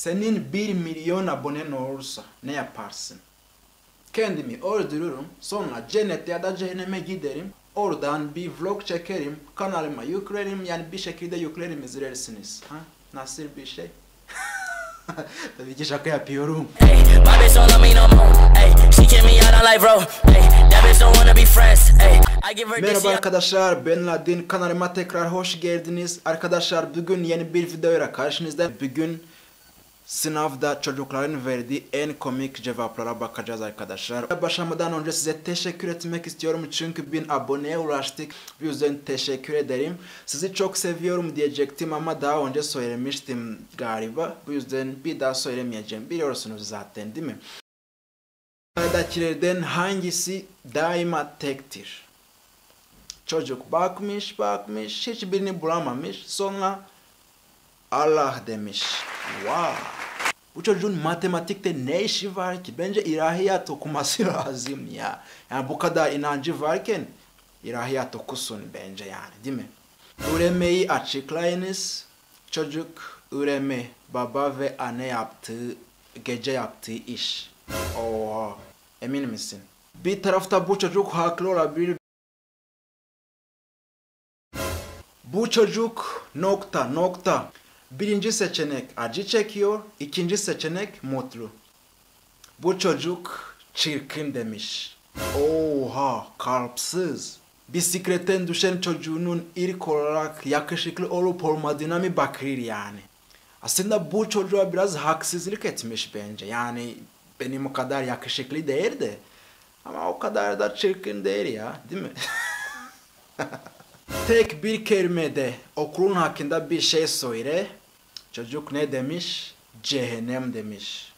Senin 1 milyon abonen olursa ne yaparsın? Kendimi öldürürüm, sonra cennete ya da cehenneme giderim. Oradan bir vlog çekerim, kanalıma yüklerim, yani bir şekilde yüklerim izlersiniz. Ha? Nasıl bir şey? Tabii ki şaka yapıyorum. Merhaba arkadaşlar, ben Ladin. Kanalıma tekrar hoş geldiniz. Arkadaşlar bugün yeni bir videoyla karşınızda. Bugün sınavda çocukların verdiği en komik cevaplara bakacağız arkadaşlar. Başlamadan önce size teşekkür etmek istiyorum çünkü bin aboneye ulaştık. Bu yüzden teşekkür ederim. Sizi çok seviyorum diyecektim ama daha önce söylemiştim galiba. Bu yüzden bir daha söylemeyeceğim. Biliyorsunuz zaten değil mi? Aşağıdakilerden hangisi daima tektir? Çocuk bakmış bakmış hiçbirini bulamamış sonra Allah demiş. Wow. Bu çocuğun matematikte ne işi var ki? Bence ilahiyat okuması lazım ya. Yani bu kadar inancı varken ilahiyat okusun bence yani değil mi? Üremeyi açıklayınız. Çocuk üreme baba ve anne yaptığı gece yaptığı iş. Oo, emin misin? Bir tarafta bu çocuk haklı olabilir. Bu çocuk nokta nokta. Birinci seçenek acı çekiyor, ikinci seçenek mutlu. Bu çocuk çirkin demiş. Oha kalpsiz. Bisikletten düşen çocuğunun ilk olarak yakışıklı olup olmadığına mı bakır yani? Aslında bu çocuğa biraz haksızlık etmiş bence. Yani benim o kadar yakışıklı değil de. Ama o kadar da çirkin değil ya değil mi? Tek bir kelimede okulun hakkında bir şey söyle. Çocuk ne demiş? Cehennem demiş.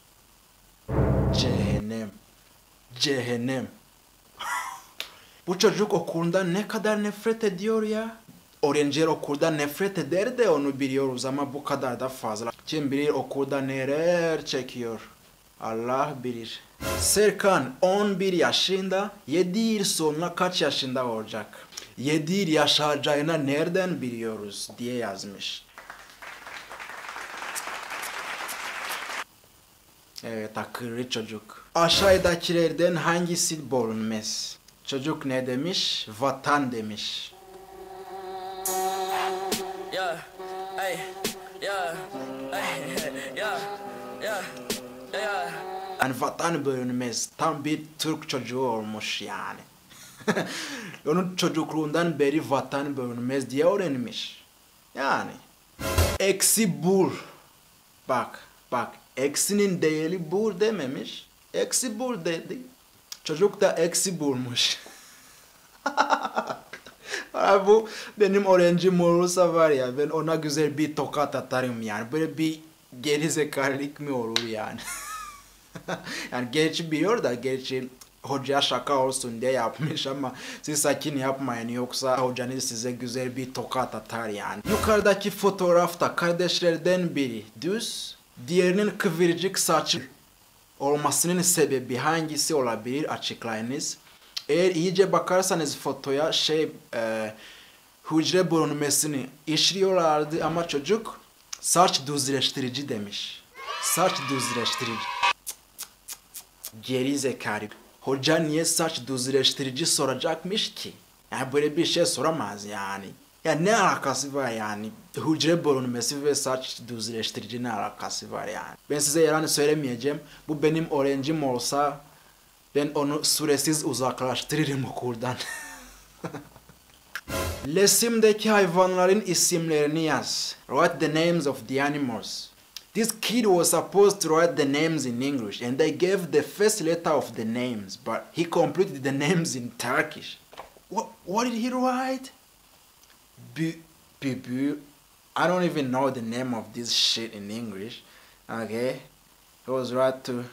Cehennem. Cehennem. Bu çocuk okulundan ne kadar nefret ediyor ya. Öğrenciler okuldan nefret eder de onu biliyoruz ama bu kadar da fazla. Kim bilir okulda neler çekiyor. Allah bilir. Serkan 11 yaşında 7 yıl sonra kaç yaşında olacak? 7 yıl yaşayacağını nereden biliyoruz diye yazmış. Evet akıllı çocuk. Aşağıdakilerden hangisi bulunmaz? Çocuk ne demiş? Vatan demiş. Yeah, hey, yeah, hey, yeah, yeah, yeah. Yani vatan bölünmez. Tam bir Türk çocuğu olmuş yani. Onun çocukluğundan beri vatan bölünmez diye öğrenmiş. Yani. Eksi bul. Bak, bak. Eksinin değeri bul dememiş. Eksi bul dedi. Çocuk da eksi bulmuş. Abi bu benim öğrencim olursa var ya ben ona güzel bir tokat atarım yani. Böyle bir gerizekalılık mı olur yani? yani gerçi biliyor da gerçi hoca şaka olsun diye yapmış ama siz sakin yapmayın yoksa hocanız size güzel bir tokat atar yani. Yukarıdaki fotoğrafta kardeşlerden biri düz, diğerinin kıvırcık saçı olmasının sebebi hangisi olabilir açıklayınız. Eğer iyice bakarsanız fotoya şey e, hücre bölünmesini işliyorlardı ama çocuk saç düzleştirici demiş. Saç düzleştirici. Geri zekalı. Hoca niye saç düzleştirici soracakmış ki? Yani böyle bir şey soramaz yani. Ya ne alakası var yani? Hücre bölünmesi ve saç düzleştirici ne alakası var yani? Ben size yalan söylemeyeceğim. Bu benim öğrencim olsa ben onu süresiz uzaklaştırırım okuldan. Resimdeki hayvanların isimlerini yaz. Write the names of the animals. This kid was supposed to write the names in English and they gave the first letter of the names, but he completed the names in Turkish. What, what did he write? Bu, bu, bu. I don't even know the name of this shit in English. Okay? He was right to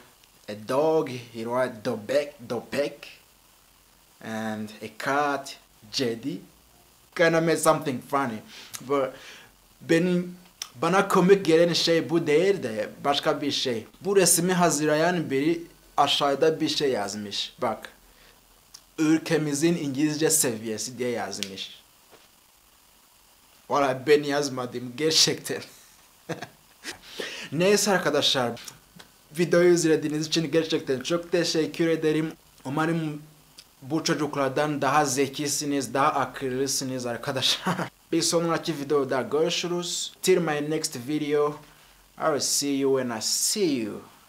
a dog, he wrote Dobek, Dobek, and a cat, Jedi. Kind of made something funny. But benim bana komik gelen şey bu değil de başka bir şey. Bu resmi hazırlayan biri aşağıda bir şey yazmış. Bak. Ülkemizin İngilizce seviyesi diye yazmış. Valla ben yazmadım gerçekten. Neyse arkadaşlar videoyu izlediğiniz için gerçekten çok teşekkür ederim. Umarım bu çocuklardan daha zekisiniz, daha akıllısınız arkadaşlar. Bir sonraki videoda görüşürüz. Till my next video, I will see you when I see you.